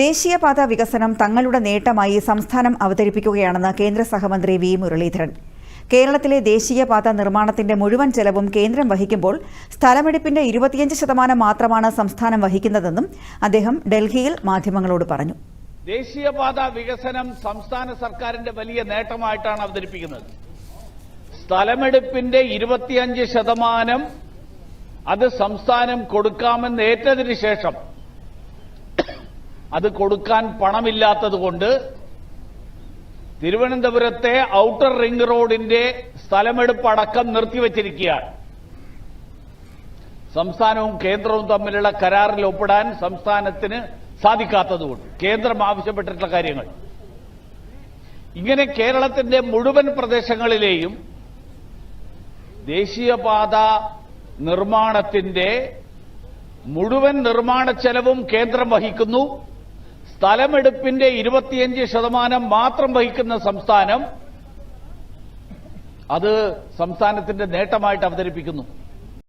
ദേശീയപാത വികസനം തങ്ങളുടെ നേട്ടമായി സംസ്ഥാനം അവതരിപ്പിക്കുകയാണെന്ന് കേന്ദ്ര സഹമന്ത്രി വി മുരളീധരൻ. കേരളത്തിലെ ദേശീയപാത നിർമ്മാണത്തിന്റെ മുഴുവൻ ചെലവും കേന്ദ്രം വഹിക്കുമ്പോൾ സ്ഥലമെടുപ്പിന്റെ ഇരുപത്തിയഞ്ച് ശതമാനം മാത്രമാണ് സംസ്ഥാനം വഹിക്കുന്നതെന്നും അദ്ദേഹം ഡൽഹിയിൽ മാധ്യമങ്ങളോട് പറഞ്ഞു. ദേശീയപാത വികസനം സംസ്ഥാന സർക്കാരിന്റെ വലിയ നേട്ടമായിട്ടാണ് അവതരിപ്പിക്കുന്നത്. സ്ഥലമെടുപ്പിന്റെ ഇരുപത്തിയഞ്ച് ശതമാനം അത് സംസ്ഥാനം കൊടുക്കാമെന്ന് ഏറ്റതിനു ശേഷം അത് കൊടുക്കാൻ പണമില്ലാത്തതുകൊണ്ട് തിരുവനന്തപുരത്തെ ഔട്ടർ റിംഗ് റോഡിന്റെ സ്ഥലമെടുപ്പടക്കം നിർത്തിവച്ചിരിക്കുകയാണ്. സംസ്ഥാനവും കേന്ദ്രവും തമ്മിലുള്ള കരാറിൽ ഒപ്പിടാൻ സംസ്ഥാനത്തിന് സാധിക്കാത്തതുകൊണ്ട് കേന്ദ്രം ആവശ്യപ്പെട്ടിട്ടുള്ള കാര്യങ്ങൾ. ഇങ്ങനെ കേരളത്തിന്റെ മുഴുവൻ പ്രദേശങ്ങളിലെയും ദേശീയപാത നിർമ്മാണത്തിന്റെ മുഴുവൻ നിർമ്മാണ ചെലവും കേന്ദ്രം വഹിക്കുന്നു. സ്ഥലമെടുപ്പിന്റെ ഇരുപത്തിയഞ്ച് ശതമാനം മാത്രം വഹിക്കുന്ന സംസ്ഥാനം അത് സംസ്ഥാനത്തിന്റെ നേട്ടമായിട്ട് അവതരിപ്പിക്കുന്നു.